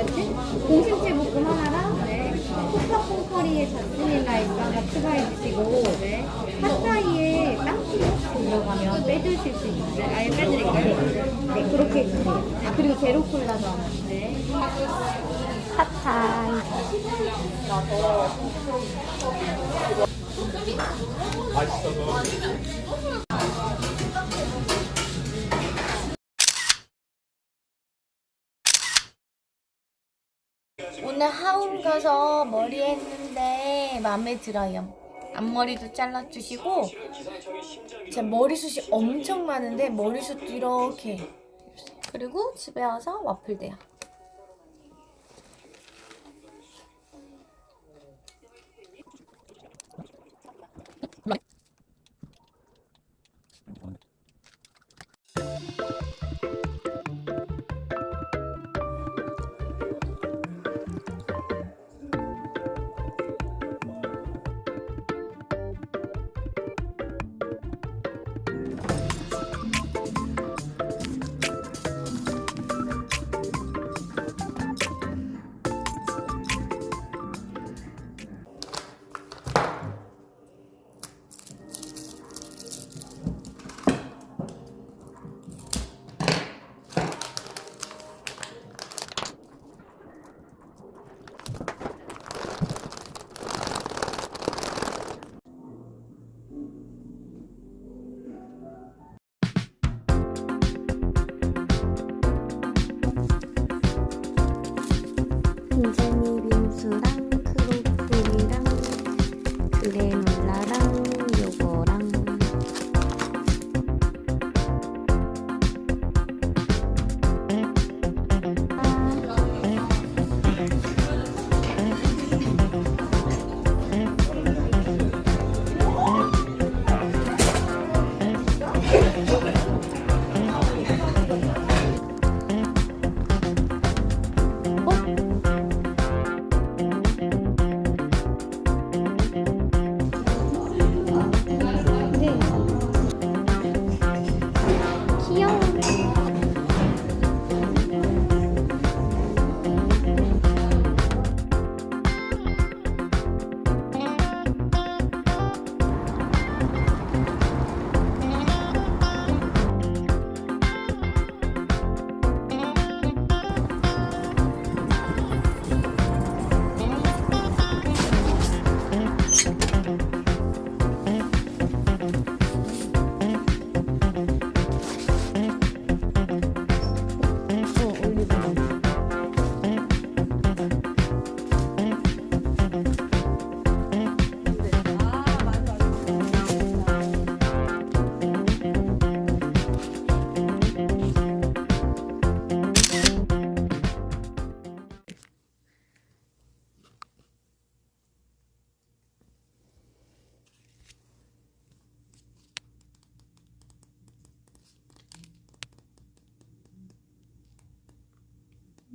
뭐였지? 공심채 볶음 하나랑 네. 콩팥콩 커리에 자스민 라이스 하나 추가해 주시고 네. 핫타이에 땅콩 들어가면 빼주실 수 있는데 아예 빼드릴까요? 네 그렇게 해주세요 아 그리고 제로 콜라도 하나 네. 핫타이 오늘 하움 가서 머리 했는데 마음에 들어요. 앞머리도 잘라주시고 제 머리숱이 엄청 많은데 머리숱도 이렇게 그리고 집에 와서 와플 돼요.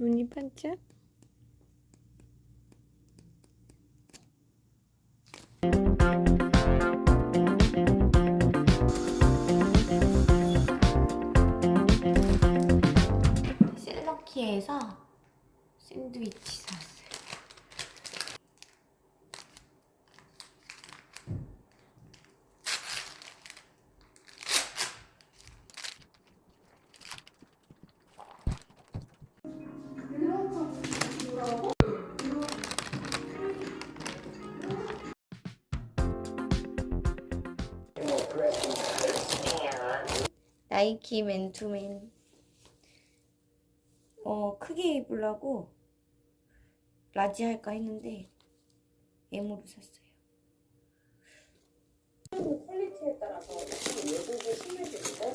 눈이 반짝? 셀러키에서 샌드위치 샀어 나이키 맨투맨. 어 크게 입으려고 라지 할까 했는데 M으로 샀어요. 퀄리티에 따라서 외국에 심해지고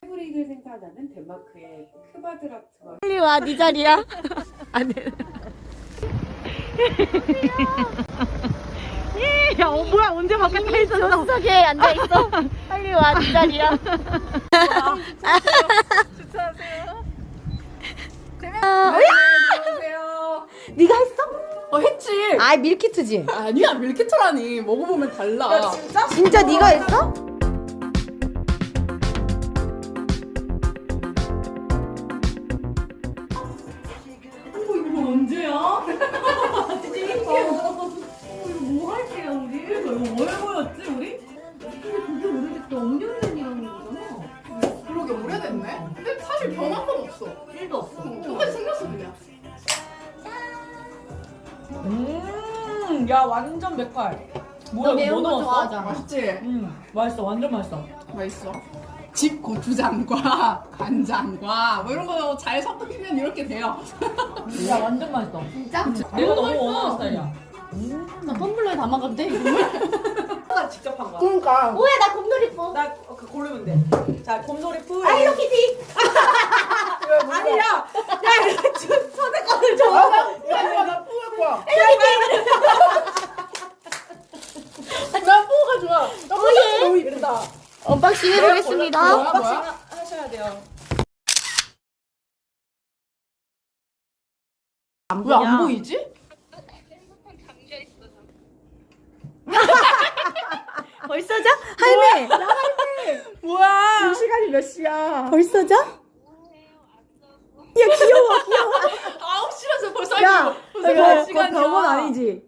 패브릭을 생산하는 덴마크의 크바드라트와 빨리 와 네 자리야. 안돼 야, 어, 뭐야, 언제 바깥에 있었어? 조수석에 앉아 있어 빨리 와 네 자리야 안녕하세요. 네가 했어? 어 했지. 아 밀키트지. 아니야 밀키트라니 먹어보면 달라. 진짜? 진짜 네가 했어? 할게요 우리? 이거 뭐 해보였지 우리? 근데 그게 오래됐다 5년이라는 거잖아 그러게 오래됐네. 근데 사실 변한 건 없어. 1도 없어 똑같이 생겼어 그냥. 음, 야 완전 맥깔. 뭐야 너 매운 뭐 거 넣었어? 좋아하잖아. 맛있지? 음, 맛있어, 완전 맛있어. 맛있어. 집 고추장과 간장과 뭐 이런 거 잘 섞으면 이렇게 돼요. 야 완전 맛있어. 진짜? 내가 너무 원하는 스타일이야. 나 텀블러에 담아가도 돼? 나 직접 한 거야. 그러니까. 뭐야 나 곰돌이 뽀. 나그 고르면 돼. 자, 곰돌이 푸. 아이로키티. 아니야. 야, 나 뿌갈 거야. 나 뿌가 좋아. 나 뿌가 너무 이쁘다. 언박싱 해보겠습니다. 뭐야, 뭐야? 하셔야 돼요. 왜 안 보이지? 벌써 자? 할매. 뭐야? 시간이 몇 시야? 벌써 자? 야 귀여워 귀여워. 9시라서 벌써 야, 벌써 이거 시간이야. 병원 아니지?